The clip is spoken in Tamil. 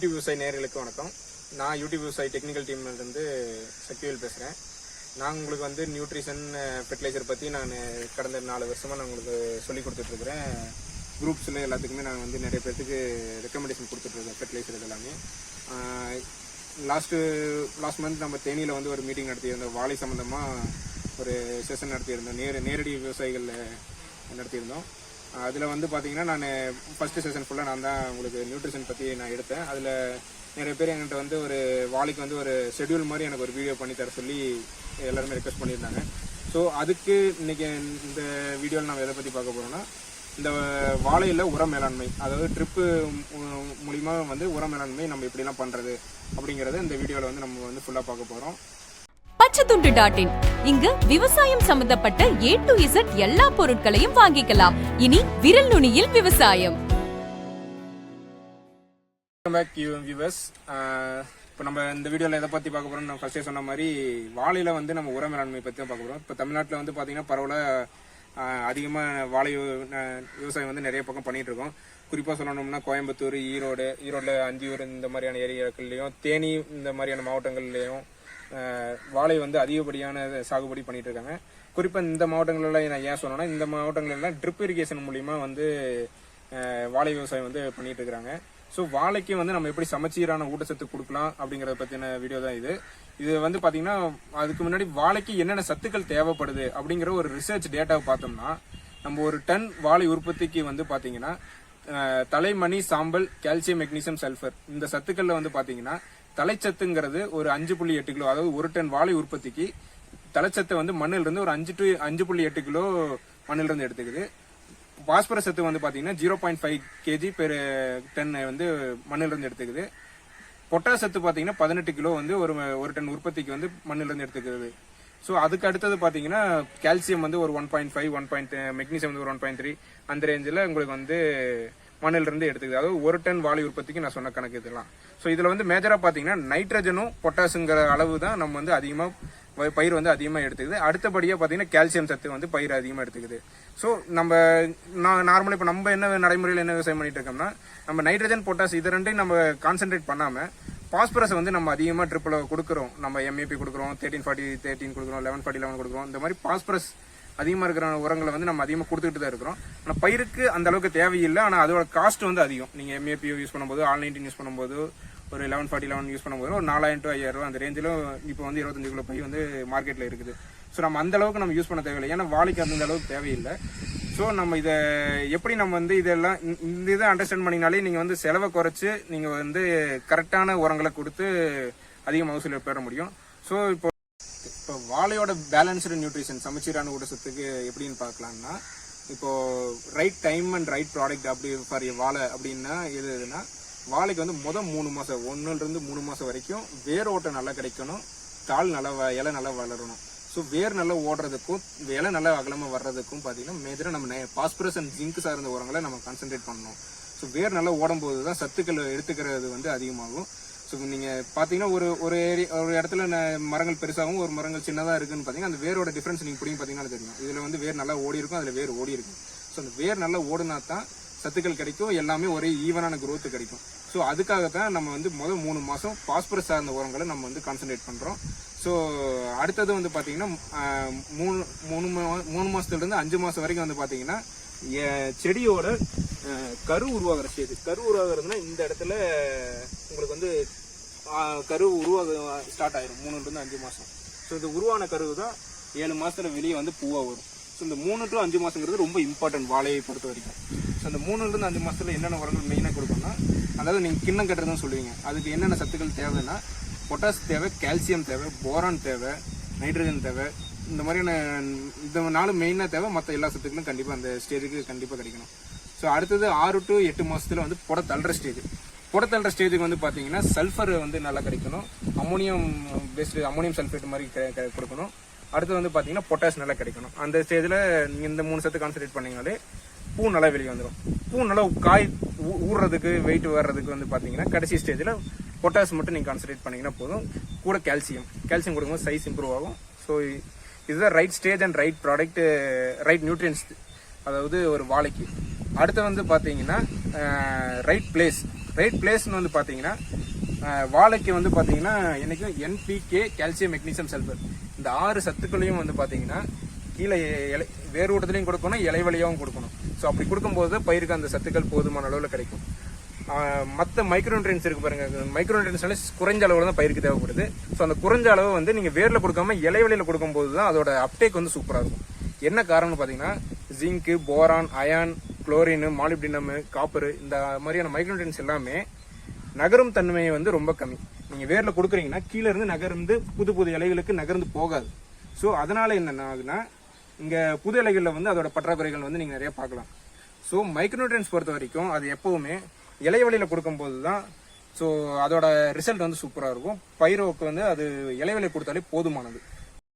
யூடியூப் விவசாய நேர்களுக்கு வணக்கம். நான் யூடியூப் விவசாய டெக்னிக்கல் டீம்லேருந்து சக்திவேல் பேசுகிறேன் நான் உங்களுக்கு வந்து நியூட்ரிஷன் ஃபெர்டிலைசர் பற்றி நான் கடந்த நாலு வருஷமாக நான் உங்களுக்கு சொல்லி கொடுத்துட்ருக்குறேன். குரூப்ஸில் எல்லாத்துக்குமே நான் வந்து நிறைய பேர்த்துக்கு ரெக்கமெண்டேஷன் கொடுத்துட்ருக்கேன் ஃபெர்டிலைசர் இதெல்லாமே. லாஸ்ட்டு லாஸ்ட் மந்த் நம்ம தேனியில் வந்து ஒரு மீட்டிங் நடத்தியிருந்தோம். வாழை சம்மந்தமாக ஒரு செஷன் நடத்தியிருந்தோம். நேர நேரடி விவசாயிகள் நடத்தியிருந்தோம். அதில் வந்து பார்த்தீங்கன்னா நான் ஃபஸ்ட்டு செஷன் ஃபுல்லாக நான் தான் உங்களுக்கு நியூட்ரிஷன் பற்றி நான் எடுத்தேன். அதில் நிறைய பேர் என்கிட்ட வந்து ஒரு வாழைக்கு வந்து ஒரு ஷெட்யூல் மாதிரி எனக்கு ஒரு வீடியோ பண்ணி தர சொல்லி எல்லாருமே ரெக்வஸ்ட் பண்ணியிருந்தாங்க. ஸோ அதுக்கு இன்னைக்கு இந்த வீடியோவில் நம்ம எதை பற்றி பார்க்க போகிறோம்னா இந்த வாழையில் உர மேலாண்மை அதாவது ட்ரிப்பு மூலிமா வந்து உர மேலாண்மை நம்ம எப்படிலாம் பண்ணுறது அப்படிங்கிறத இந்த வீடியோவில் வந்து நம்ம வந்து ஃபுல்லாக பார்க்க போகிறோம் பச்சைத்துண்டு டாட் இன் இங்கு விவசாயம் சம்பந்தப்பட்ட ஏ டு இசட் எல்லா பொருட்களையும் வாங்கிக்கலாம். இனி விரல் நுனியில் விவசாயம். பேக் வியூவர்ஸ் இப்போ நம்ம இந்த வீடியோவில் எதை பற்றி பார்க்க போகிறோம் நான் ஃபஸ்ட்டே சொன்ன மாதிரி வாழையில் வந்து நம்ம உர மேலாண்மை பற்றி தான் பார்க்க போகிறோம் இப்போ தமிழ்நாட்டில் வந்து பார்த்தீங்கன்னா பரவாயில்ல அதிகமாக வாழை விவசாயம் வந்து நிறைய பக்கம் பண்ணிகிட்ருக்கோம் இருக்கோம். குறிப்பாக சொல்லணும்னா கோயம்புத்தூர் ஈரோடு ஈரோடில் அந்தியூர் இந்த மாதிரியான ஏரியாக்கள்லேயும் தேனி இந்த மாதிரியான மாவட்டங்கள்லேயும் வாழை வந்து அதிகப்படியான சாகுபடி பண்ணிட்டு இருக்காங்க குறிப்பாக இந்த மாவட்டங்களில் நான் ஏன் சொன்னேன்னா இந்த மாவட்டங்கள்லாம் ட்ரிப் இரிகேஷன் மூலிமா வந்து வாழை விவசாயம் வந்து பண்ணிட்டு இருக்கிறாங்க ஸோ வாழைக்கு வந்து நம்ம எப்படி சமச்சீரான ஊட்டச்சத்து கொடுக்கலாம் அப்படிங்கிறத பற்றின வீடியோ தான் இது. இது வந்து பார்த்தீங்கன்னா அதுக்கு முன்னாடி வாழைக்கு என்னென்ன சத்துக்கள் தேவைப்படுது அப்படிங்கிற ஒரு ரிசர்ச் டேட்டாவை பார்த்தோம்னா நம்ம ஒரு டன் வாழை உற்பத்திக்கு வந்து பார்த்தீங்கன்னா தலைமணி சாம்பல் கால்சியம் மெக்னீசியம் சல்ஃபர் இந்த சத்துக்களில் வந்து பார்த்தீங்கன்னா தலைச்சத்துங்கிறது ஒரு அஞ்சு புள்ளி எட்டு கிலோ அதாவது ஒரு டன் வாழை உற்பத்திக்கு தலைச்சத்தை வந்து மண்ணில் இருந்து ஒரு அஞ்சு டு அஞ்சு புள்ளி எட்டு கிலோ மண்ணில் இருந்து எடுத்துக்குது. பாஸ்பரஸ் சத்து வந்து பார்த்தீங்கன்னா zero point five kg per ton வந்து மண்ணில் இருந்து எடுத்துக்குது. பொட்டாஸ் சத்து பதினெட்டு கிலோ வந்து ஒரு ஒரு டன் உற்பத்திக்கு வந்து மண்ணிலிருந்து எடுத்துக்கிறது ஸோ அதுக்கு அடுத்தது பார்த்தீங்கன்னா கால்சியம் வந்து ஒரு one point five one point magnesium வந்து ஒரு ஒன் பாயிண்ட் த்ரீ அந்த ரேஞ்சில் உங்களுக்கு வந்து மண்ணில் இருந்து எடுத்துக்குது. அதாவது ஒரு டன் வாழை உற்பத்திக்கு நான் சொன்ன கணக்கு இதெல்லாம். ஸோ இதில் வந்து மேஜராக பார்த்தீங்கன்னா நைட்ரஜனும் பொட்டாசுங்கிற அளவு தான் நம்ம வந்து அதிகமாக பயிர் வந்து அதிகமாக எடுத்துக்குது. அடுத்தபடியாக பார்த்தீங்கன்னா கால்சியம் சத்து வந்து பயிர் அதிகமாக எடுத்துக்குது. ஸோ நம்ம நான் நார்மலாக இப்போ நம்ம என்ன நடைமுறையில் என்ன விவசாயம் பண்ணிட்டு இருக்கோம்னா நம்ம நைட்ரஜன் பொட்டாஸ் இது ரெண்டையும் நம்ம கான்சென்ட்ரேட் பண்ணாமல் பாஸ்பரஸ் வந்து நம்ம அதிகமாக ட்ரிப்பில் கொடுக்குறோம். நம்ம எம்ஏபி கொடுக்குறோம் தேர்ட்டின் ஃபார்ட்டி தேர்ட்டின் கொடுக்குறோம் லெவன் ஃபார்ட்டி லெவன் கொடுக்குறோம். இந்த மாதிரி பாஸ்பரஸ் அதிகமாக இருக்கிற உரங்களை வந்து நம்ம அதிகமாக கொடுத்துக்கிட்டு தான் இருக்கிறோம். ஆனால் பயிருக்கு அந்த அளவுக்கு தேவையில்லை. ஆனால் அதோட காஸ்ட் வந்து அதிகம். நீங்கள் எம்ஏபி யூஸ் பண்ணும்போது ஆல் நைன்டீன் யூஸ் பண்ணும்போது ஒரு லெவன் ஃபார்ட்டி லெவன் யூஸ் பண்ணும்போது ஒரு நாலாயிரம் டு ஐயாயிரம் அந்த ரேஞ்சில் இப்போ வந்து இருபத்தஞ்சு கிலோ பை வந்து மார்க்கெட்டில் இருக்குது. ஸோ நம்ம அந்த அளவுக்கு நம்ம யூஸ் பண்ண தேவையில்லை. ஏன்னா வாழைக்கு அந்த அளவுக்கு தேவையில்லை. ஸோ நம்ம இதை எப்படி நம்ம வந்து இதெல்லாம் இந்த- இந்த இதை அண்டர்ஸ்டாண்ட் பண்ணினாலே நீங்கள் வந்து செலவை குறைச்சி நீங்கள் வந்து கரெக்டான உரங்களை கொடுத்து அதிக மகசூல் பெற முடியும். ஸோ இப்போ இப்போ வாழையோட பேலன்ஸ்டு நியூட்ரிஷன் சமச்சீரான ஊட்டச்சத்துக்கு எப்படின்னு பார்க்கலாம்னா இப்போ right time and right product அப்படி ஃபார் வாழை அப்படின்னா எது எதுனா வாழைக்கு வந்து மொதல் மூணு மாதம் ஒன்றுலேருந்து மூணு மாதம் வரைக்கும் வேர் ஓட்டம் நல்லா கிடைக்கணும் தாள் நல்லா வ- இலை நல்லா வளரணும். ஸோ வேர் நல்லா ஓடுறதுக்கும் இலை நல்லா அகலமாக வர்றதுக்கும் பார்த்தீங்கன்னா மேஜராக நம்ம பாஸ்பரஸ் அண்ட் ஜிங்க் சார்ந்த உரங்களை நம்ம கான்சென்ட்ரேட் பண்ணணும். ஸோ வேர் நல்லா ஓடும்போது தான் சத்துக்கள் எடுத்துக்கிறது வந்து அதிகமாகும். ஸோ நீங்கள் பார்த்தீங்கன்னா ஒரு ஒரு ஏரி ஒரு இடத்துல மரங்கள் பெருசாகவும் ஒரு மரங்கள் சின்னதாக இருக்குன்னு பார்த்தீங்கன்னா அந்த வேரோட டிஃப்ரென்ஸ் நீங்கள் பிடிங்க பார்த்தீங்கன்னா தெரியும். இதில் வந்து வேர் நல்லா ஓடி இருக்கும் அதில் வேர் ஓடி இருக்கும். ஸோ அந்த வேர் நல்லா ஓடுனா தான் சத்துக்கள் கிடைக்கும் எல்லாமே ஒரே ஈவனான குரோத் கிடைக்கும். ஸோ அதுக்காக தான் நம்ம வந்து முதல் மூணு மாதம் பாஸ்பரஸ் சார்ந்த உரங்களை நம்ம வந்து கான்சென்ட்ரேட் பண்ணுறோம் ஸோ அடுத்தது வந்து பார்த்தீங்கன்னா மூணு மூணு மா- மூணு மாதத்துலேருந்து அஞ்சு மாதம் வரைக்கும் வந்து பார்த்தீங்கன்னா செடியோட கரு உருவாகிற ஸ்டேஜ் கரு உருவாகிறதுனா இந்த இடத்துல உங்களுக்கு வந்து கரு உருவாக ஸ்டார்ட் ஆயிரும். மூணுலேருந்து அஞ்சு மாதம் ஸோ இது உருவான கருவு தான் ஏழு மாதத்தில் வெளியே வந்து பூவாக வரும். ஸோ இந்த மூணு டு அஞ்சு மாதங்கிறது ரொம்ப இம்பார்ட்டன்ட் வாழையை பொறுத்த வரைக்கும். ஸோ அந்த மூணுலேருந்து அஞ்சு மாதத்தில் என்னென்ன உரங்கள் மெயினாக கொடுக்கணும்னா அதாவது நீங்கள் கிண்ணம் கட்டுறதுன்னு சொல்லுவீங்க. அதுக்கு என்னென்ன சத்துக்கள் தேவைன்னா பொட்டாஸ் தேவை கால்சியம் தேவை போரான் தேவை நைட்ரஜன் தேவை இந்த மாதிரியான இந்த நாலு மெயினாக தேவை. மற்ற எல்லா சத்துக்களும் கண்டிப்பாக அந்த ஸ்டேஜுக்கு கண்டிப்பாக கிடைக்கணும். ஸோ அடுத்தது ஆறு டு எட்டு மாதத்தில் வந்து புட தள்ளுற ஸ்டேஜ் புட தள்ளுற ஸ்டேஜுக்கு வந்து பார்த்தீங்கன்னா சல்ஃபர் வந்து நல்லா கிடைக்கணும். அமோனியம் பேஸ்டு அமோனியம் சல்ஃபேட் மாதிரி கெ- கொடுக்கணும். அடுத்து வந்து பார்த்தீங்கன்னா பொட்டாஸ் நல்லா கிடைக்கணும். அந்த ஸ்டேஜில் நீங்கள் இந்த மூணு சத்து கான்சன்ட்ரேட் பண்ணீங்கனாலே பூ நல்லா வெளியே வந்துடும் பூ நல்லா காய் ஊ- ஊறுறதுக்கு வெயிட் வர்றதுக்கு வந்து பார்த்தீங்கன்னா கடைசி ஸ்டேஜில் பொட்டாஸ் மட்டும் நீங்கள் கான்சன்ட்ரேட் பண்ணிங்கன்னா போதும். கூட கால்சியம் கால்சியம் கொடுக்கும்போது சைஸ் இம்ப்ரூவ் ஆகும். ஸோ இதுதான் right stage and right product right nutrients அதாவது ஒரு வாழைக்கு. அடுத்து வந்து பார்த்தீங்கன்னா ரைட் பிளேஸ் ரைட் பிளேஸ்னு வந்து பார்த்தீங்கன்னா வாழைக்கு வந்து பார்த்தீங்கன்னா என்னைக்கும் என்பிகே கால்சியம் மெக்னீசியம் சல்ஃபர் இந்த ஆறு சத்துக்களையும் வந்து பார்த்தீங்கன்னா கீழே இலை வேர் ஊட்டத்துலையும் கொடுக்கணும் இலை வழியாகவும் கொடுக்கணும். ஸோ அப்படி கொடுக்கும்போது தான் பயிருக்கு அந்த சத்துக்கள் போதுமான அளவில் கிடைக்கும். மற்ற மைக்ரோன்ட்ரியன்ஸ் இருக்கு பாருங்க. மைக்ரோன்ட்ரியன்ஸ்னால குறைஞ்ச அளவில் தான் பயிருக்கு தேவைப்படுது. ஸோ அந்த குறைஞ்ச அளவு வந்து நீங்கள் வேரில் கொடுக்காம இலைவெளியில் கொடுக்கும்போது தான் அதோட அப்டேக் வந்து சூப்பராக இருக்கும். என்ன காரணம்னு பார்த்தீங்கன்னா zinc boron iron chlorine molybdenum copper இந்த மாதிரியான மைக்ரோன்ட்ரியன்ஸ் எல்லாமே நகரும் தன்மையை வந்து ரொம்ப கம்மி. நீங்கள் வேரில் கொடுக்குறீங்கன்னா கீழே இருந்து நகர்ந்து புது புது இலைகளுக்கு நகர்ந்து போகாது. ஸோ அதனால் என்ன ஆகுதுன்னா இங்கே புது இலைகளில் வந்து அதோட பற்றாக்குறைகள் வந்து நீங்கள் நிறைய பார்க்கலாம். ஸோ மைக்ரோட்ரன்ஸ் பொறுத்த வரைக்கும் அது எப்போவுமே இலை வழியில கொடுக்கும்போது தான் ஸோ அதோட ரிசல்ட் வந்து சூப்பராக இருக்கும். பயிரோக்கு வந்து அது இலை கொடுத்தாலே போதுமானது.